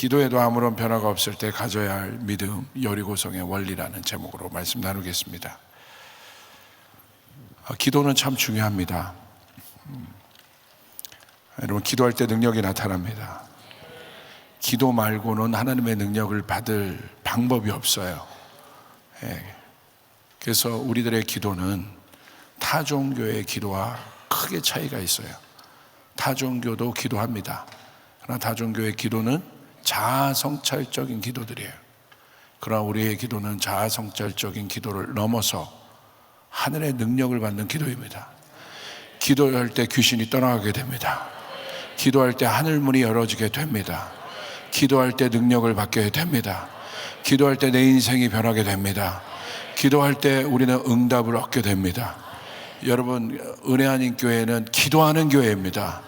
기도에도 아무런 변화가 없을 때 가져야 할 믿음 여리고성의 원리라는 제목으로 말씀 나누겠습니다. 아, 기도는 참 중요합니다. 음, 여러분 기도할 때 능력이 나타납니다. 기도 말고는 하나님의 능력을 받을 방법이 없어요. 예. 그래서 우리들의 기도는 타 종교의 기도와 크게 차이가 있어요. 타 종교도 기도합니다. 그러나 타 종교의 기도는 자아 성찰적인 기도들이에요. 그러나 우리의 기도는 자아 성찰적인 기도를 넘어서 하늘의 능력을 받는 기도입니다. 기도할 때 귀신이 떠나가게 됩니다. 기도할 때 하늘문이 열어지게 됩니다. 기도할 때 능력을 받게 됩니다. 기도할 때 내 인생이 변하게 됩니다. 기도할 때 우리는 응답을 얻게 됩니다. 여러분, 은혜 아닌 교회는 기도하는 교회입니다.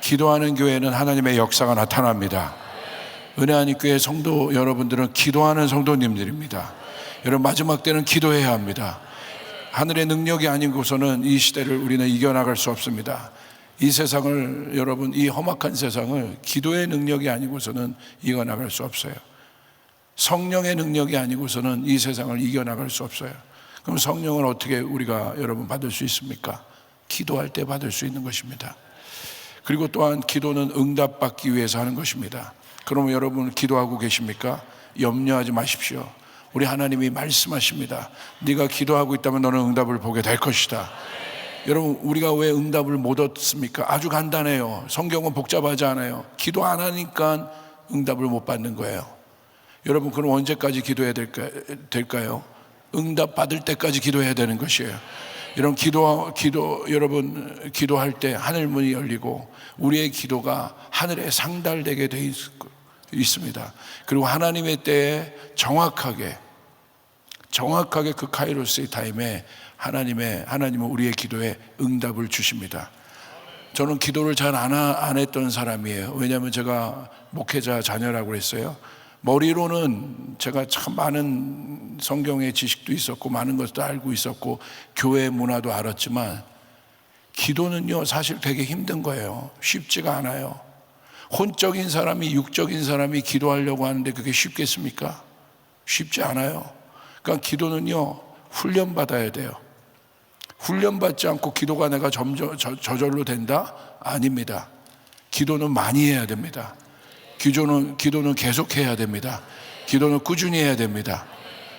기도하는 교회는 하나님의 역사가 나타납니다. 은혜 아닌 교회 성도 여러분들은 기도하는 성도님들입니다. 여러분, 마지막 때는 기도해야 합니다. 하늘의 능력이 곳에는 이 시대를 우리는 이겨나갈 수 없습니다. 이 세상을 여러분 이 험악한 세상을 기도의 능력이 아니고서는 이겨나갈 수 없어요. 성령의 능력이 아니고서는 이 세상을 이겨나갈 수 없어요. 그럼 성령을 어떻게 우리가 여러분 받을 수 있습니까? 기도할 때 받을 수 있는 것입니다. 그리고 또한 기도는 응답받기 위해서 하는 것입니다. 그러면 여러분 기도하고 계십니까? 염려하지 마십시오. 우리 하나님이 말씀하십니다. 네가 기도하고 있다면 너는 응답을 보게 될 것이다. 여러분 우리가 왜 응답을 못 얻습니까? 아주 간단해요. 성경은 복잡하지 않아요. 기도 안 하니까 응답을 못 받는 거예요. 여러분 그럼 언제까지 기도해야 될까, 될까요? 응답 받을 때까지 기도해야 되는 것이에요. 여러분 기도 기도 여러분 기도할 때 하늘 문이 열리고 우리의 기도가 하늘에 상달되게 돼 있, 있습니다. 그리고 하나님의 때에 정확하게 정확하게 그 카이로스의 타임에 하나님의 하나님은 우리의 기도에 응답을 주십니다. 저는 기도를 잘안 했던 사람이에요. 왜냐하면 제가 목회자 자녀라고 했어요. 머리로는 제가 참 많은 성경의 지식도 있었고 많은 것도 알고 있었고 교회 문화도 알았지만 기도는요 사실 되게 힘든 거예요. 쉽지가 않아요. 혼적인 사람이 육적인 사람이 기도하려고 하는데 그게 쉽겠습니까? 쉽지 않아요. 그러니까 기도는요 훈련 받아야 돼요. 훈련 받지 않고 기도가 내가 점점 저, 저절로 된다? 아닙니다. 기도는 많이 해야 됩니다. 기도는, 기도는 계속 해야 됩니다. 기도는 꾸준히 해야 됩니다.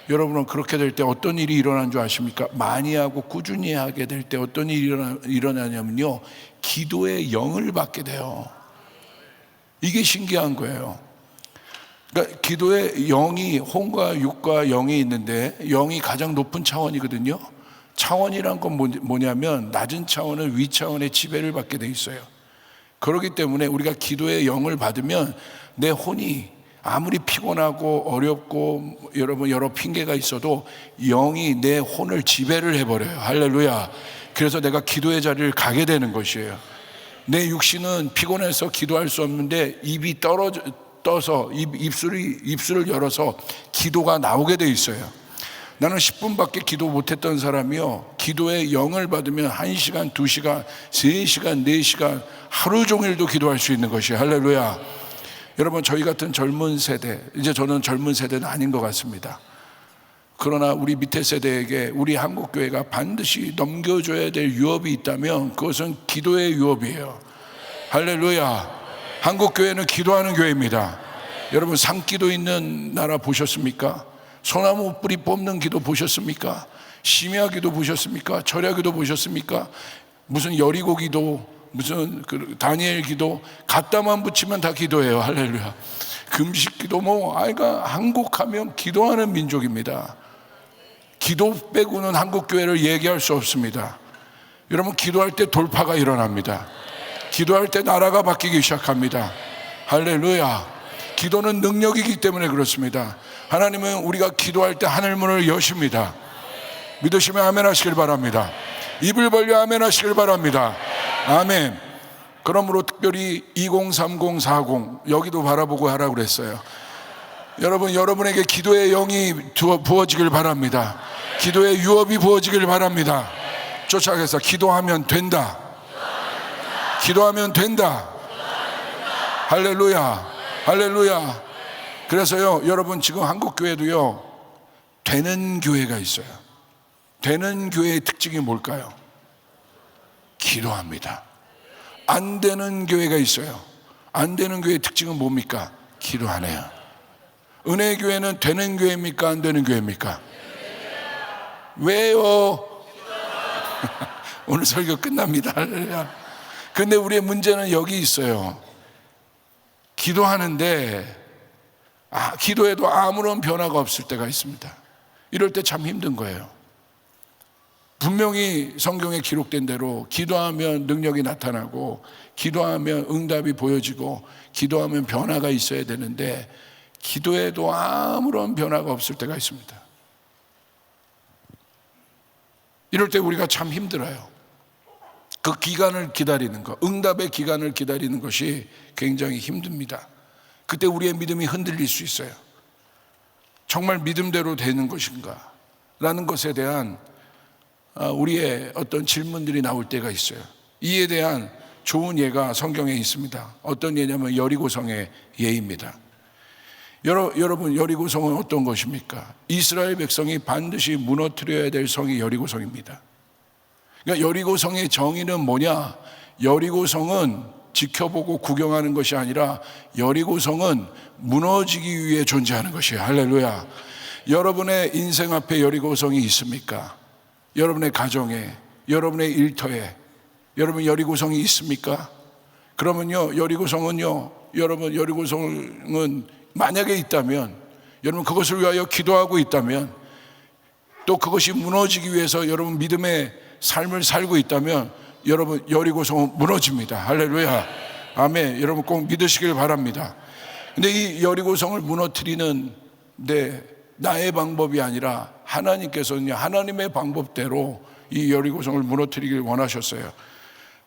여러분은 그렇게 될 때 어떤 일이 일어난 줄 아십니까? 많이 하고 꾸준히 하게 될 때 어떤 일이 일어나, 일어나냐면요. 기도의 영을 받게 돼요. 이게 신기한 거예요. 그러니까 기도의 영이 혼과 육과 영이 있는데 영이 가장 높은 차원이거든요. 차원이란 건 뭐냐면 낮은 차원은 위 차원의 지배를 받게 돼 있어요. 그렇기 때문에 우리가 기도의 영을 받으면 내 혼이 아무리 피곤하고 어렵고 여러분 여러 핑계가 있어도 영이 내 혼을 지배를 해버려요. 할렐루야. 그래서 내가 기도의 자리를 가게 되는 것이에요. 내 육신은 피곤해서 기도할 수 없는데 입이 떨어져 떠서 입, 입술이 입술을 열어서 기도가 나오게 돼 있어요. 나는 10분밖에 기도 못했던 사람이요. 기도의 영을 받으면 1시간, 2시간, 3시간, 4시간, 하루 종일도 기도할 수 있는 것이 할렐루야. 여러분, 저희 같은 젊은 세대, 이제 저는 젊은 세대는 아닌 것 같습니다. 그러나 우리 밑에 세대에게 우리 한국 교회가 반드시 넘겨줘야 될 유업이 있다면 그것은 기도의 유업이에요. 할렐루야. 한국 교회는 기도하는 교회입니다. 여러분, 산기도 있는 나라 보셨습니까? 소나무 뿌리 뽑는 기도 보셨습니까? 심야 기도 보셨습니까? 절야 기도 보셨습니까? 무슨 여리고 기도, 무슨 그 다니엘 기도 갖다만 붙이면 다 기도해요. 할렐루야. 금식 기도 뭐 아이가 한국 하면 기도하는 민족입니다. 기도 빼고는 한국 교회를 얘기할 수 없습니다. 여러분 기도할 때 돌파가 일어납니다. 기도할 때 나라가 바뀌기 시작합니다. 할렐루야. 기도는 능력이기 때문에 그렇습니다. 하나님은 우리가 기도할 때 하늘문을 여십니다. 믿으시면 아멘 하시길 바랍니다. 입을 벌려 아멘 하시길 바랍니다. 아멘. 그러므로 특별히 2030, 40 여기도 바라보고 하라고 그랬어요. 여러분, 여러분에게 기도의 영이 부어지길 바랍니다. 기도의 유업이 부어지길 바랍니다. 쫓아가서 기도하면 된다. 기도하면 된다. 할렐루야. 할렐루야. 그래서요, 여러분 지금 한국 교회도요, 되는 교회가 있어요. 되는 교회의 특징이 뭘까요? 기도합니다. 안 되는 교회가 있어요. 안 되는 교회의 특징은 뭡니까? 기도 안 해요. 은혜 교회는 되는 교회입니까? 안 되는 교회입니까? 왜요? 오늘 설교 끝납니다. 근데 우리의 문제는 여기 있어요. 기도하는데, 아, 기도해도 아무런 변화가 없을 때가 있습니다. 이럴 때 참 힘든 거예요. 분명히 성경에 기록된 대로 기도하면 능력이 나타나고, 기도하면 응답이 보여지고, 기도하면 변화가 있어야 되는데, 기도해도 아무런 변화가 없을 때가 있습니다. 이럴 때 우리가 참 힘들어요. 그 기간을 기다리는 것, 응답의 기간을 기다리는 것이 굉장히 힘듭니다. 그때 우리의 믿음이 흔들릴 수 있어요. 정말 믿음대로 되는 것인가? 라는 것에 대한 아, 우리의 어떤 질문들이 나올 때가 있어요. 이에 대한 좋은 예가 성경에 있습니다. 어떤 예냐면 여리고성의 예입니다. 여러, 여러분 여리고성은 어떤 것입니까? 이스라엘 백성이 반드시 무너뜨려야 될 성이 여리고성입니다. 그러니까 여리고성의 정의는 뭐냐? 여리고성은 지켜보고 구경하는 것이 아니라 여리고성은 무너지기 위해 존재하는 것이에요. 할렐루야. 여러분의 인생 앞에 여리고성이 있습니까? 여러분의 가정에, 여러분의 일터에, 여러분 여리고성이 있습니까? 그러면요, 여리고성은요, 여러분 여리고성은 만약에 있다면, 여러분 그것을 위하여 기도하고 있다면, 또 그것이 무너지기 위해서 여러분 믿음의 삶을 살고 있다면, 여러분 여리고 성은 무너집니다. 할렐루야. 아멘. 여러분 꼭 믿으시길 바랍니다. 근데 이 여리고 성을 무너뜨리는 데 나의 방법이 아니라 하나님께서는 하나님의 방법대로 이 여리고 성을 무너뜨리길 원하셨어요.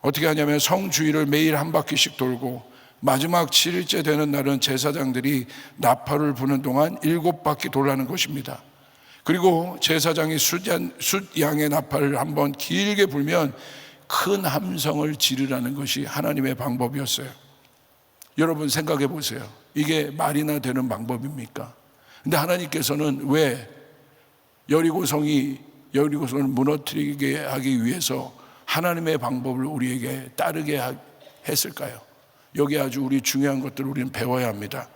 어떻게 하냐면 성 주위를 매일 한 바퀴씩 돌고 마지막 7일째 되는 날은 제사장들이 나팔을 부는 동안 일곱 바퀴 돌라는 것입니다. 그리고 제사장이 숫양, 숫양의 나팔을 한번 길게 불면 큰 함성을 지르라는 것이 하나님의 방법이었어요. 여러분 생각해 보세요. 이게 말이나 되는 방법입니까? 근데 하나님께서는 왜 여리고성이 여리고성을 무너뜨리게 하기 위해서 하나님의 방법을 우리에게 따르게 했을까요? 여기 아주 우리 중요한 것들을 우리는 배워야 합니다.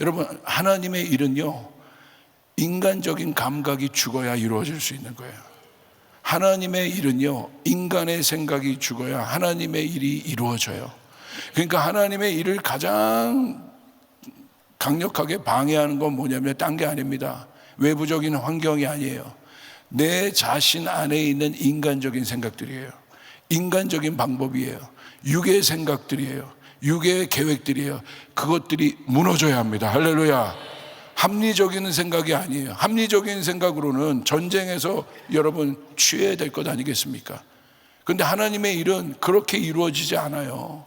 여러분, 하나님의 일은요, 인간적인 감각이 죽어야 이루어질 수 있는 거예요. 하나님의 일은요, 인간의 생각이 죽어야 하나님의 일이 이루어져요. 그러니까 하나님의 일을 가장 강력하게 방해하는 건 뭐냐면 딴 게 아닙니다. 외부적인 환경이 아니에요. 내 자신 안에 있는 인간적인 생각들이에요. 인간적인 방법이에요. 육의 생각들이에요. 육의 계획들이에요. 그것들이 무너져야 합니다. 할렐루야. 합리적인 생각이 아니에요. 합리적인 생각으로는 전쟁에서 여러분 취해야 될 것 아니겠습니까? 근데 하나님의 일은 그렇게 이루어지지 않아요.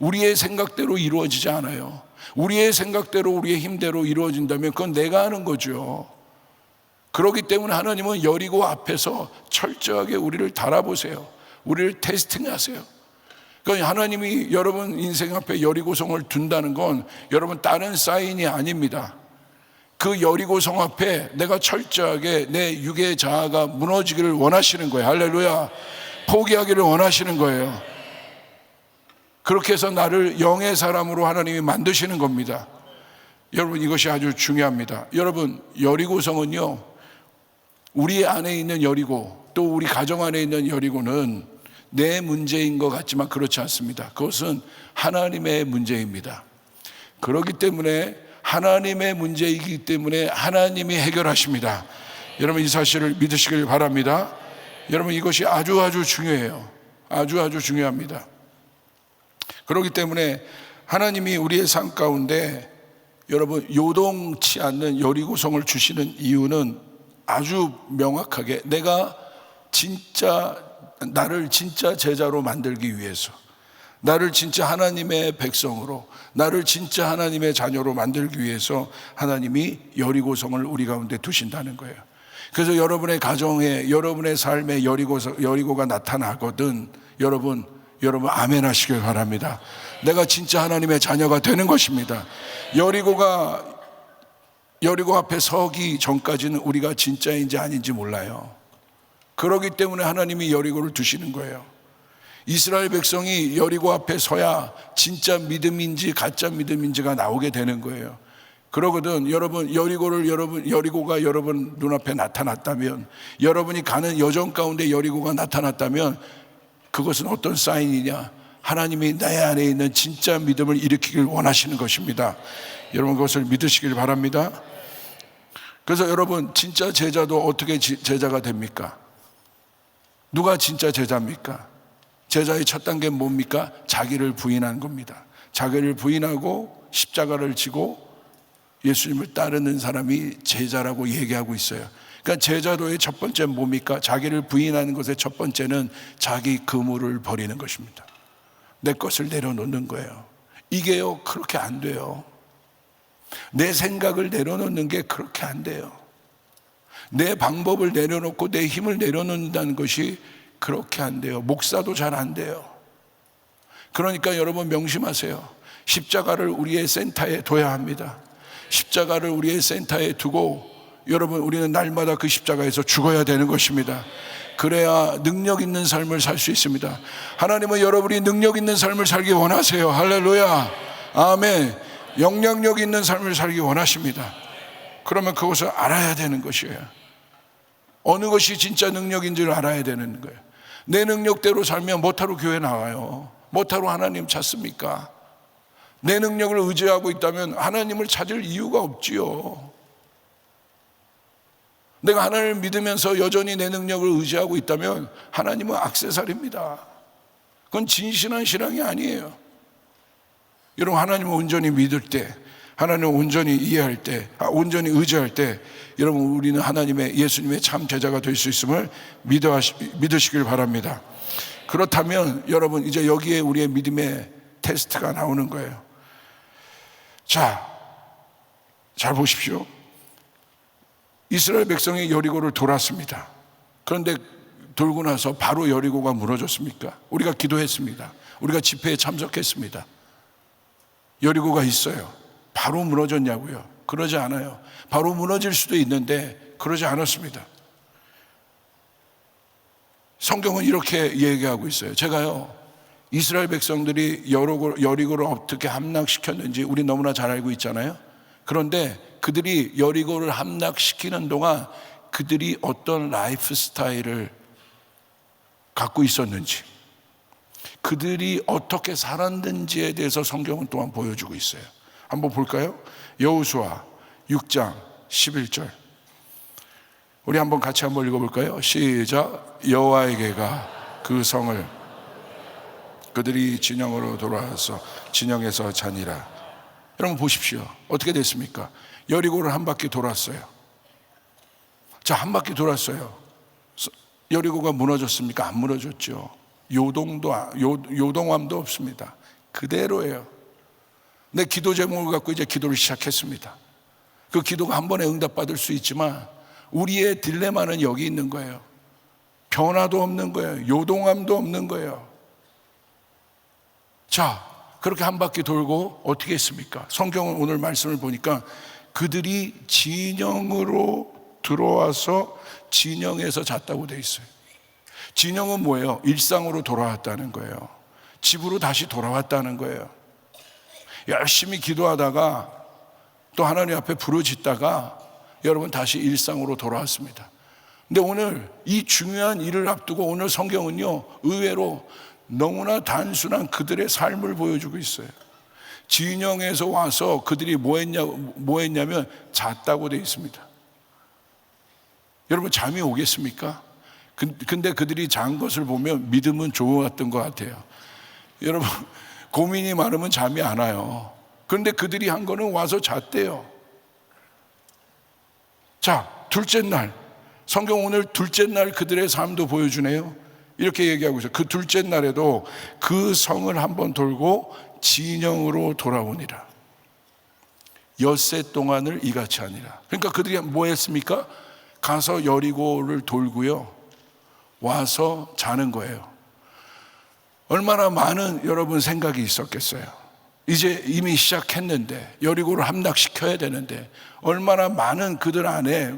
우리의 생각대로 이루어지지 않아요. 우리의 생각대로 우리의 힘대로 이루어진다면 그건 내가 하는 거죠. 그렇기 때문에 하나님은 여리고 앞에서 철저하게 우리를 달아보세요. 우리를 테스팅하세요. 그러니까 하나님이 여러분 인생 앞에 여리고성을 둔다는 건 여러분 다른 사인이 아닙니다. 그 여리고 성 앞에 내가 철저하게 내 육의 자아가 무너지기를 원하시는 거예요. 할렐루야. 포기하기를 원하시는 거예요. 그렇게 해서 나를 영의 사람으로 하나님이 만드시는 겁니다. 여러분 이것이 아주 중요합니다. 여러분 여리고성은요. 우리 안에 있는 여리고 또 우리 가정 안에 있는 여리고는 내 문제인 것 같지만 그렇지 않습니다. 그것은 하나님의 문제입니다. 그렇기 때문에 하나님의 문제이기 때문에 하나님이 해결하십니다. 여러분 이 사실을 믿으시길 바랍니다. 여러분 이것이 아주 아주 중요해요. 아주 아주 중요합니다. 그렇기 때문에 하나님이 우리의 삶 가운데 여러분 요동치 않는 여리고성을 주시는 이유는 아주 명확하게 내가 진짜 나를 진짜 제자로 만들기 위해서 나를 진짜 하나님의 백성으로 나를 진짜 하나님의 자녀로 만들기 위해서 하나님이 여리고성을 우리 가운데 두신다는 거예요. 그래서 여러분의 가정에 여러분의 삶에 여리고 여리고가 나타나거든 여러분 여러분 아멘 하시길 바랍니다. 내가 진짜 하나님의 자녀가 되는 것입니다. 여리고가 여리고 앞에 서기 전까지는 우리가 진짜인지 아닌지 몰라요. 그러기 때문에 하나님이 여리고를 두시는 거예요. 이스라엘 백성이 여리고 앞에 서야 진짜 믿음인지 가짜 믿음인지가 나오게 되는 거예요. 그러거든 여러분 여리고를 여러분 여리고가 여러분 눈앞에 나타났다면 여러분이 가는 여정 가운데 여리고가 나타났다면 그것은 어떤 사인이냐? 하나님이 나의 안에 있는 진짜 믿음을 일으키길 원하시는 것입니다. 여러분 그것을 믿으시길 바랍니다. 그래서 여러분 진짜 제자도 어떻게 지- 제자가 됩니까? 누가 진짜 제자입니까? 제자의 첫 단계는 뭡니까? 자기를 부인하는 겁니다. 자기를 부인하고 십자가를 지고 예수님을 따르는 사람이 제자라고 얘기하고 있어요. 그러니까 제자도의 첫 번째는 뭡니까? 자기를 부인하는 것의 첫 번째는 자기 그물을 버리는 것입니다. 내 것을 내려놓는 거예요. 이게요, 그렇게 안 돼요. 내 생각을 내려놓는 게 그렇게 안 돼요. 내 방법을 내려놓고 내 힘을 내려놓는다는 것이 그렇게 안 돼요. 목사도 잘 안 돼요. 그러니까 여러분 명심하세요. 십자가를 우리의 센터에 둬야 합니다. 십자가를 우리의 센터에 두고 여러분 우리는 날마다 그 십자가에서 죽어야 되는 것입니다. 그래야 능력 있는 삶을 살 수 있습니다. 하나님은 여러분이 능력 있는 삶을 살기 원하세요. 할렐루야. 아멘. 영향력 있는 삶을 살기 원하십니다. 그러면 그것을 알아야 되는 것이에요. 어느 것이 진짜 능력인지를 알아야 되는 거예요. 내 능력대로 살면 못하러 교회 나와요. 못하러 하나님 찾습니까? 내 능력을 의지하고 있다면 하나님을 찾을 이유가 없지요. 내가 하나님을 믿으면서 여전히 내 능력을 의지하고 있다면 하나님은 악세사리입니다. 그건 진실한 신앙이 아니에요. 여러분 하나님을 온전히 믿을 때, 하나님을 온전히 이해할 때, 아, 온전히 의지할 때, 여러분 우리는 하나님의 예수님의 참 제자가 될 수 있음을 믿어 믿으시길 바랍니다. 그렇다면 여러분 이제 여기에 우리의 믿음의 테스트가 나오는 거예요. 자, 잘 보십시오. 이스라엘 백성이 여리고를 돌았습니다. 그런데 돌고 나서 바로 여리고가 무너졌습니까? 우리가 기도했습니다. 우리가 집회에 참석했습니다. 여리고가 있어요. 바로 무너졌냐고요? 그러지 않아요. 바로 무너질 수도 있는데 그러지 않았습니다. 성경은 이렇게 얘기하고 있어요. 제가요, 이스라엘 백성들이 여리고, 여리고를 어떻게 함락시켰는지 우리 너무나 잘 알고 있잖아요. 그런데 그들이 여리고를 함락시키는 동안 그들이 어떤 라이프 스타일을 갖고 있었는지, 그들이 어떻게 살았는지에 대해서 성경은 또한 보여주고 있어요. 한번 볼까요? 여우수아 6장 11절. 우리 한번 같이 한번 읽어볼까요? 시작. 여호와에게가 그 성을 그들이 진영으로 돌아와서 진영에서 자니라. 여러분 보십시오. 어떻게 됐습니까? 여리고를 한 바퀴 돌았어요. 자, 한 바퀴 돌았어요. 여리고가 무너졌습니까? 안 무너졌죠. 요동도, 요, 요동함도 없습니다. 그대로예요. 내 기도 제목을 갖고 이제 기도를 시작했습니다. 그 기도가 한 번에 응답받을 수 있지만 우리의 딜레마는 여기 있는 거예요. 변화도 없는 거예요. 요동함도 없는 거예요. 자, 그렇게 한 바퀴 돌고 어떻게 했습니까? 성경은 오늘 말씀을 보니까 그들이 진영으로 들어와서 진영에서 잤다고 돼 있어요. 진영은 뭐예요? 일상으로 돌아왔다는 거예요. 집으로 다시 돌아왔다는 거예요. 열심히 기도하다가 또 하나님 앞에 부르짖다가 여러분 다시 일상으로 돌아왔습니다. 근데 오늘 이 중요한 일을 앞두고 오늘 성경은요, 의외로 너무나 단순한 그들의 삶을 보여주고 있어요. 진영에서 와서 그들이 뭐 했냐, 뭐 했냐면 잤다고 되어 있습니다. 여러분 잠이 오겠습니까? 근데 그들이 잔 것을 보면 믿음은 좋았던 것 같아요. 여러분 고민이 많으면 잠이 안 와요. 그런데 그들이 한 거는 와서 잤대요. 자, 둘째 날. 성경 오늘 둘째 날 그들의 삶도 보여주네요. 이렇게 얘기하고 있어요. 그 둘째 날에도 그 성을 한번 돌고 진영으로 돌아오니라. 엿새 동안을 이같이 하니라. 그러니까 그들이 뭐 했습니까? 가서 여리고를 돌고요. 와서 자는 거예요. 얼마나 많은 여러분 생각이 있었겠어요. 이제 이미 시작했는데 여리고를 함락시켜야 되는데 얼마나 많은 그들 안에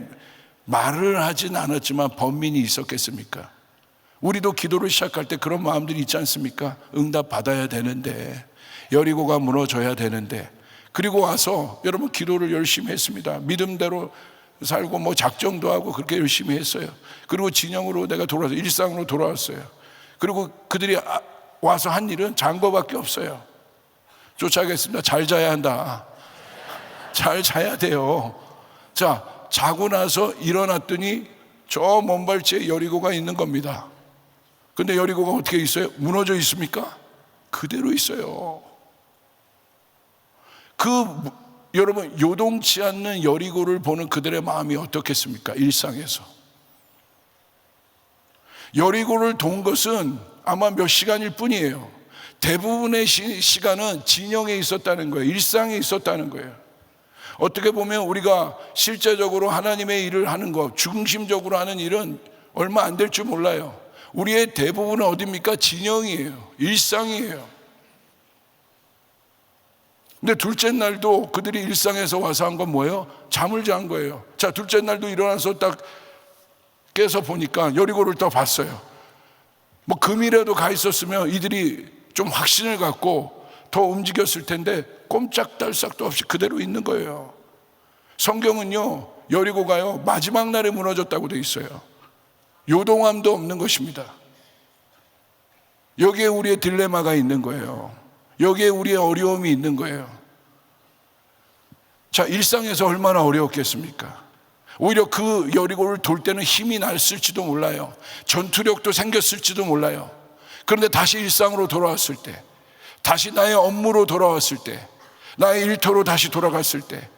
말을 하진 않았지만 번민이 있었겠습니까? 우리도 기도를 시작할 때 그런 마음들이 있지 않습니까? 응답 받아야 되는데 여리고가 무너져야 되는데 그리고 와서 여러분 기도를 열심히 했습니다. 믿음대로 살고 뭐 작정도 하고 그렇게 열심히 했어요. 그리고 진영으로 내가 돌아서 일상으로 돌아왔어요. 그리고 그들이 아- 와서 한 일은 잔거밖에 없어요. 쫓아가겠습니다. 잘 자야 한다. 잘 자야 돼요. 자, 자고 나서 일어났더니 저 먼발치에 여리고가 있는 겁니다. 근데 여리고가 어떻게 있어요? 무너져 있습니까? 그대로 있어요. 그 무- 여러분 요동치 않는 여리고를 보는 그들의 마음이 어떻겠습니까? 일상에서. 여리고를 돈 것은 아마 몇 시간일 뿐이에요. 대부분의 시, 시간은 진영에 있었다는 거예요. 일상에 있었다는 거예요. 어떻게 보면 우리가 실제적으로 하나님의 일을 하는 것, 중심적으로 하는 일은 얼마 안 될 줄 몰라요. 우리의 대부분은 어딥니까? 진영이에요. 일상이에요. 근데 둘째 날도 그들이 일상에서 와서 한 건 뭐예요? 잠을 잔 거예요. 자, 둘째 날도 일어나서 딱 깨서 보니까 여리고를 또 봤어요. 뭐 금이라도 가 있었으면 이들이 좀 확신을 갖고 더 움직였을 텐데 꼼짝달싹도 없이 그대로 있는 거예요. 성경은요, 여리고가요, 마지막 날에 무너졌다고 돼 있어요. 요동함도 없는 것입니다. 여기에 우리의 딜레마가 있는 거예요. 여기에 우리의 어려움이 있는 거예요. 자, 일상에서 얼마나 어려웠겠습니까? 오히려 그 여리고를 돌 때는 힘이 났을지도 몰라요. 전투력도 생겼을지도 몰라요. 그런데 다시 일상으로 돌아왔을 때, 다시 나의 업무로 돌아왔을 때, 나의 일터로 다시 돌아갔을 때,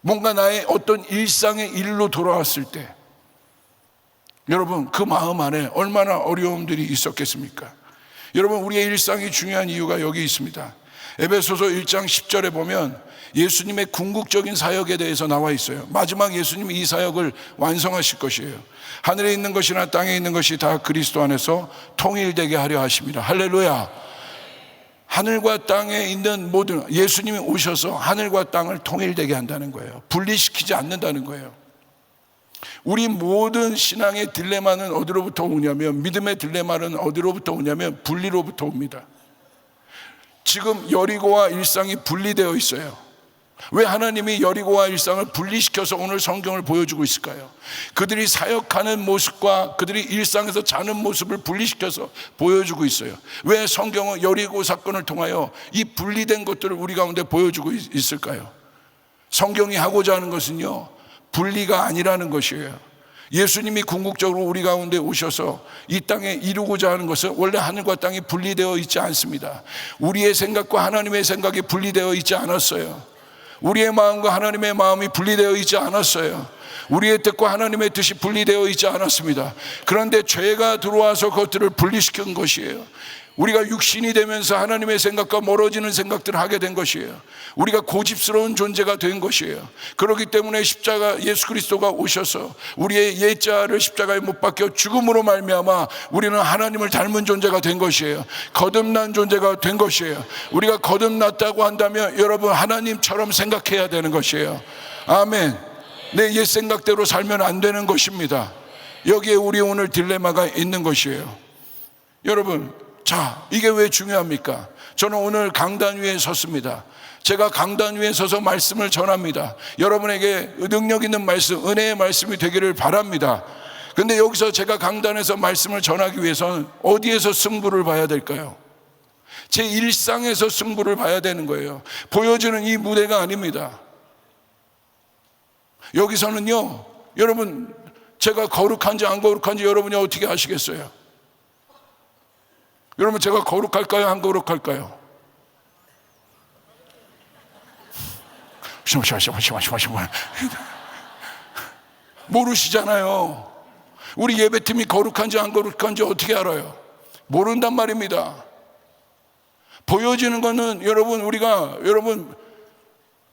뭔가 나의 어떤 일상의 일로 돌아왔을 때, 여러분 그 마음 안에 얼마나 어려움들이 있었겠습니까? 여러분 우리의 일상이 중요한 이유가 여기 있습니다. 에베소서 1장 10절에 보면 예수님의 궁극적인 사역에 대해서 나와 있어요. 마지막 예수님이 이 사역을 완성하실 것이에요. 하늘에 있는 것이나 땅에 있는 것이 다 그리스도 안에서 통일되게 하려 하십니다. 할렐루야. 하늘과 땅에 있는 모든 예수님이 오셔서 하늘과 땅을 통일되게 한다는 거예요. 분리시키지 않는다는 거예요. 우리 모든 신앙의 딜레마는 어디로부터 오냐면 믿음의 딜레마는 어디로부터 오냐면 분리로부터 옵니다. 지금 여리고와 일상이 분리되어 있어요. 왜 하나님이 여리고와 일상을 분리시켜서 오늘 성경을 보여주고 있을까요? 그들이 사역하는 모습과 그들이 일상에서 자는 모습을 분리시켜서 보여주고 있어요. 왜 성경은 여리고 사건을 통하여 이 분리된 것들을 우리 가운데 보여주고 있- 있을까요? 성경이 하고자 하는 것은요, 분리가 아니라는 것이에요. 예수님이 궁극적으로 우리 가운데 오셔서 이 땅에 이루고자 하는 것은 원래 하늘과 땅이 분리되어 있지 않습니다. 우리의 생각과 하나님의 생각이 분리되어 있지 않았어요. 우리의 마음과 하나님의 마음이 분리되어 있지 않았어요. 우리의 뜻과 하나님의 뜻이 분리되어 있지 않았습니다. 그런데 죄가 들어와서 그것들을 분리시킨 것이에요. 우리가 육신이 되면서 하나님의 생각과 멀어지는 생각들을 하게 된 것이에요. 우리가 고집스러운 존재가 된 것이에요. 그렇기 때문에 십자가 예수 그리스도가 오셔서 우리의 옛자를 십자가에 못 박혀 죽음으로 말미암아 우리는 하나님을 닮은 존재가 된 것이에요. 거듭난 존재가 된 것이에요. 우리가 거듭났다고 한다면 여러분 하나님처럼 생각해야 되는 것이에요. 아멘. 내 옛 생각대로 살면 안 되는 것입니다. 여기에 우리 오늘 딜레마가 있는 것이에요. 여러분, 자, 이게 왜 중요합니까? 저는 오늘 강단 위에 섰습니다. 제가 강단 위에 서서 말씀을 전합니다. 여러분에게 능력 있는 말씀, 은혜의 말씀이 되기를 바랍니다. 근데 여기서 제가 강단에서 말씀을 전하기 위해서는 어디에서 승부를 봐야 될까요? 제 일상에서 승부를 봐야 되는 거예요. 보여주는 이 무대가 아닙니다. 여기서는요, 여러분, 제가 거룩한지 안 거룩한지 여러분이 어떻게 아시겠어요? 여러분, 제가 거룩할까요? 안 거룩할까요? 모르시잖아요. 우리 예배팀이 거룩한지 안 거룩한지 어떻게 알아요? 모른단 말입니다. 보여지는 거는 여러분, 우리가, 여러분,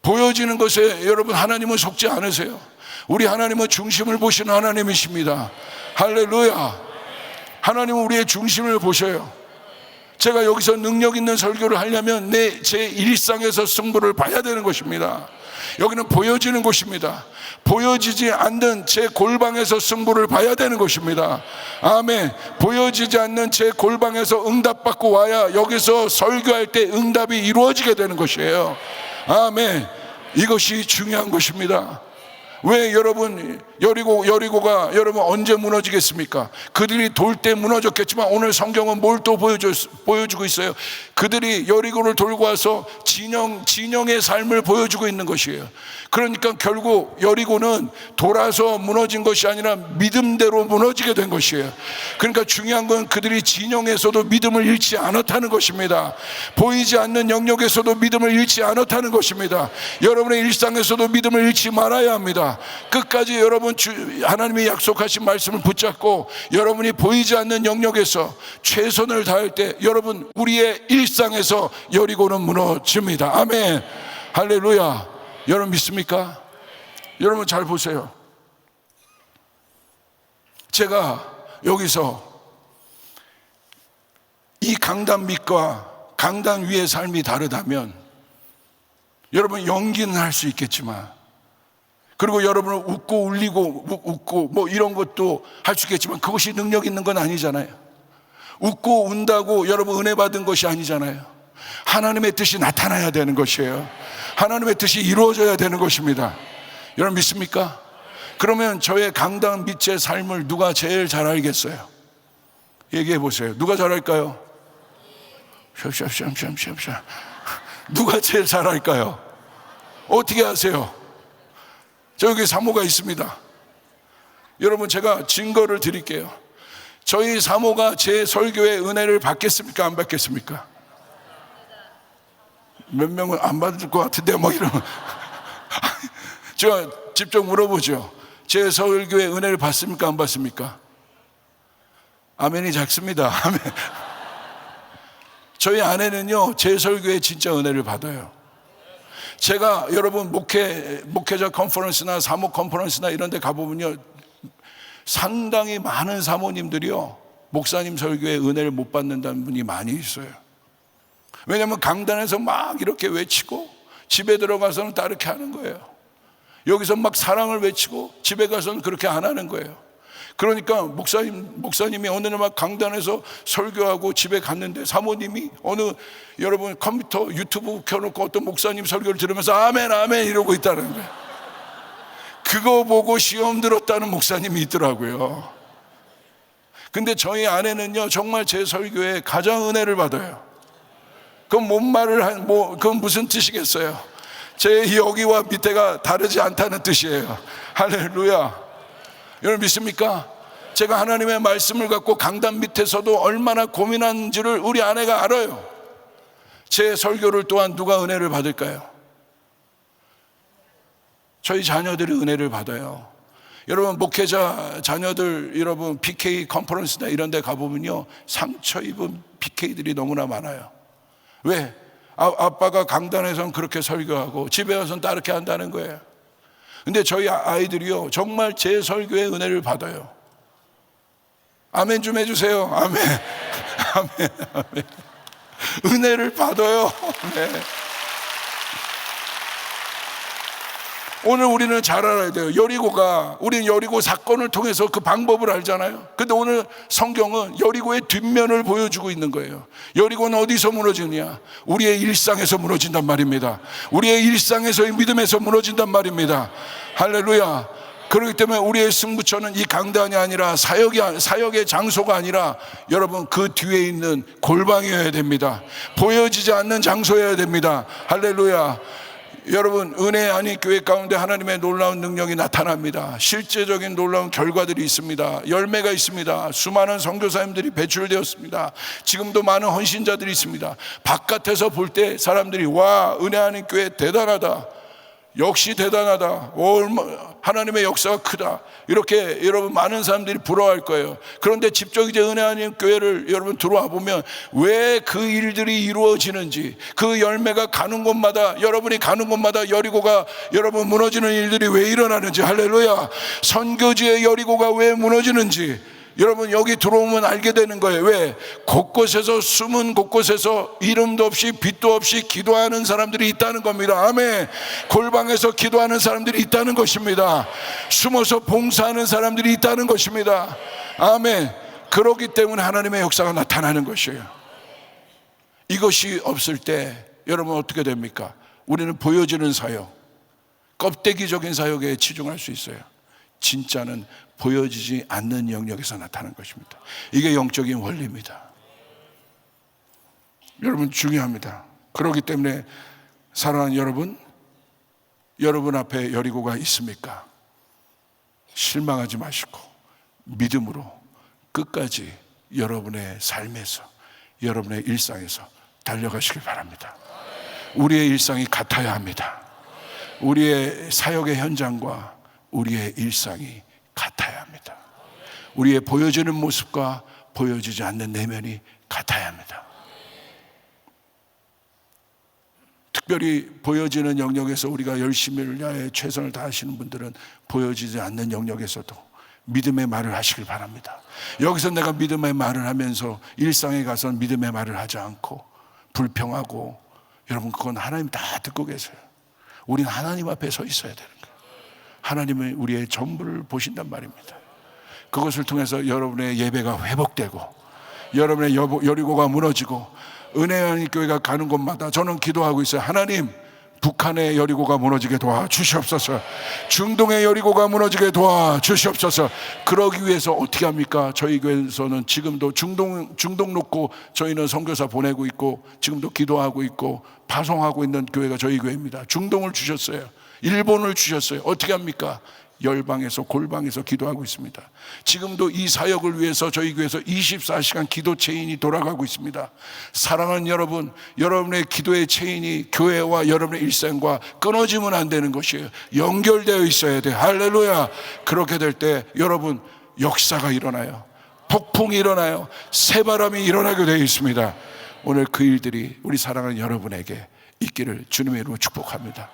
보여지는 것에 여러분 하나님은 속지 않으세요. 우리 하나님은 중심을 보시는 하나님이십니다. 할렐루야. 하나님은 우리의 중심을 보셔요. 제가 여기서 능력 있는 설교를 하려면 내 제 일상에서 승부를 봐야 되는 것입니다. 여기는 보여지는 곳입니다. 보여지지 않는 제 골방에서 승부를 봐야 되는 것입니다. 아멘. 보여지지 않는 제 골방에서 응답받고 와야 여기서 설교할 때 응답이 이루어지게 되는 것이에요. 아멘. 이것이 중요한 것입니다. 왜 여러분 여리고 여리고가 여러분 언제 무너지겠습니까? 그들이 돌 때 무너졌겠지만 오늘 성경은 뭘 또 보여주고 있어요. 그들이 여리고를 돌고 와서 진영 진영의 삶을 보여주고 있는 것이에요. 그러니까 결국 여리고는 돌아서 무너진 것이 아니라 믿음대로 무너지게 된 것이에요. 그러니까 중요한 건 그들이 진영에서도 믿음을 잃지 않았다는 것입니다. 보이지 않는 영역에서도 믿음을 잃지 않았다는 것입니다. 여러분의 일상에서도 믿음을 잃지 말아야 합니다. 끝까지 여러분 주, 하나님이 약속하신 말씀을 붙잡고 여러분이 보이지 않는 영역에서 최선을 다할 때 여러분 우리의 일상에서 여리고는 무너집니다. 아멘. 할렐루야. 여러분 믿습니까? 여러분 잘 보세요. 제가 여기서 이 강단 밑과 강단 위의 삶이 다르다면 여러분 연기는 할 수 있겠지만 그리고 여러분을 웃고 울리고 웃고 뭐 이런 것도 할 수 있겠지만 그것이 능력 있는 건 아니잖아요. 웃고 운다고 여러분 은혜 받은 것이 아니잖아요. 하나님의 뜻이 나타나야 되는 것이에요. 하나님의 뜻이 이루어져야 되는 것입니다. 여러분 믿습니까? 그러면 저의 강단 밑의 삶을 누가 제일 잘 알겠어요? 얘기해 보세요. 누가 잘 할까요? 샵샵샵샵샵샵. 누가 제일 잘 할까요? 어떻게 하세요? 저기 사모가 있습니다. 여러분 제가 증거를 드릴게요. 저희 사모가 제 설교의 은혜를 받겠습니까? 안 받겠습니까? 몇 명은 안 받을 것 같은데 뭐 이러면 제가 직접 물어보죠. 제 설교의 은혜를 받습니까? 안 받습니까? 아멘이 작습니다. 아멘. 저희 아내는요, 제 설교에 진짜 은혜를 받아요. 제가 여러분 목회, 목회자 컨퍼런스나 사모 컨퍼런스나 이런 데 가보면요, 상당히 많은 사모님들이요, 목사님 설교에 은혜를 못 받는다는 분이 많이 있어요. 왜냐하면 강단에서 막 이렇게 외치고 집에 들어가서는 다르게 하는 거예요. 여기서 막 사랑을 외치고 집에 가서는 그렇게 안 하는 거예요. 그러니까 목사님, 목사님이 어느 날막 강단에서 설교하고 집에 갔는데 사모님이 어느 여러분 컴퓨터 유튜브 켜놓고 어떤 목사님 설교를 들으면서 아멘, 아멘 이러고 있다는 거예요. 그거 보고 시험 들었다는 목사님이 있더라고요. 근데 저희 아내는요, 정말 제 설교에 가장 은혜를 받아요. 그건 뭔 말을 한, 뭐, 그건 무슨 뜻이겠어요? 제 여기와 밑에가 다르지 않다는 뜻이에요. 할렐루야. 여러분 믿습니까? 제가 하나님의 말씀을 갖고 강단 밑에서도 얼마나 고민한지를 우리 아내가 알아요. 제 설교를 또한 누가 은혜를 받을까요? 저희 자녀들이 은혜를 받아요. 여러분 목회자 자녀들 여러분 PK 컨퍼런스나 이런 데 가보면요 상처 입은 PK들이 너무나 많아요. 왜? 아, 아빠가 강단에선 그렇게 설교하고 집에 와서는 다르게 한다는 거예요. 근데 저희 아이들이요, 정말 제 설교의 은혜를 받아요. 아멘 좀 해주세요. 아멘. 아멘. 아멘. 은혜를 받아요. 네. 오늘 우리는 잘 알아야 돼요. 여리고가, 우리는 여리고 사건을 통해서 그 방법을 알잖아요. 근데 오늘 성경은 여리고의 뒷면을 보여주고 있는 거예요. 여리고는 어디서 무너지느냐? 우리의 일상에서 무너진단 말입니다. 우리의 일상에서의 믿음에서 무너진단 말입니다. 할렐루야. 그렇기 때문에 우리의 승부처는 이 강단이 아니라 사역이, 사역의 장소가 아니라 여러분 그 뒤에 있는 골방이어야 됩니다. 보여지지 않는 장소여야 됩니다. 할렐루야. 여러분 은혜 아닌 교회 가운데 하나님의 놀라운 능력이 나타납니다. 실제적인 놀라운 결과들이 있습니다. 열매가 있습니다. 수많은 선교사님들이 배출되었습니다. 지금도 많은 헌신자들이 있습니다. 바깥에서 볼 때 사람들이 와 은혜 아닌 교회 대단하다. 역시 대단하다. 하나님의 역사가 크다. 이렇게 여러분 많은 사람들이 부러워할 거예요. 그런데 직접 이제 은혜 아닌 교회를 여러분 들어와 보면 왜 그 일들이 이루어지는지 그 열매가 가는 곳마다 여러분이 가는 곳마다 여리고가 여러분 무너지는 일들이 왜 일어나는지 할렐루야. 선교지의 여리고가 왜 무너지는지 여러분 여기 들어오면 알게 되는 거예요. 왜? 곳곳에서 숨은 곳곳에서 이름도 없이 빛도 없이 기도하는 사람들이 있다는 겁니다. 아멘. 골방에서 기도하는 사람들이 있다는 것입니다. 숨어서 봉사하는 사람들이 있다는 것입니다. 아멘. 그렇기 때문에 하나님의 역사가 나타나는 것이에요. 이것이 없을 때 여러분 어떻게 됩니까? 우리는 보여지는 사역, 껍데기적인 사역에 치중할 수 있어요. 진짜는 보여지지 않는 영역에서 나타나는 것입니다. 이게 영적인 원리입니다. 여러분 중요합니다. 그렇기 때문에 사랑하는 여러분, 여러분 앞에 여리고가 있습니까? 실망하지 마시고 믿음으로 끝까지 여러분의 삶에서 여러분의 일상에서 달려가시길 바랍니다. 우리의 일상이 같아야 합니다. 우리의 사역의 현장과 우리의 일상이 같아야 합니다. 우리의 보여지는 모습과 보여지지 않는 내면이 같아야 합니다. 특별히 보여지는 영역에서 우리가 열심히를 위하여 최선을 다하시는 분들은 보여지지 않는 영역에서도 믿음의 말을 하시길 바랍니다. 여기서 내가 믿음의 말을 하면서 일상에 가서 믿음의 말을 하지 않고 불평하고 여러분 그건 하나님 다 듣고 계세요. 우리는 하나님 앞에 서 있어야 되는. 하나님은 우리의 전부를 보신단 말입니다. 그것을 통해서 여러분의 예배가 회복되고 여러분의 여리고가 무너지고 은혜의 교회가 가는 곳마다 저는 기도하고 있어요. 하나님 북한의 여리고가 무너지게 도와 주시옵소서. 중동의 여리고가 무너지게 도와 주시옵소서. 그러기 위해서 어떻게 합니까? 저희 교회에서는 지금도 중동 중동 놓고 저희는 선교사 보내고 있고 지금도 기도하고 있고 파송하고 있는 교회가 저희 교회입니다. 중동을 주셨어요. 일본을 주셨어요. 어떻게 합니까? 열방에서 골방에서 기도하고 있습니다. 지금도 이 사역을 위해서 저희 교회에서 24시간 기도 체인이 돌아가고 있습니다. 사랑하는 여러분, 여러분의 기도의 체인이 교회와 여러분의 일생과 끊어지면 안 되는 것이에요. 연결되어 있어야 돼요. 할렐루야. 그렇게 될 때 여러분 역사가 일어나요. 폭풍이 일어나요. 새바람이 일어나게 되어 있습니다. 오늘 그 일들이 우리 사랑하는 여러분에게 있기를 주님의 이름으로 축복합니다.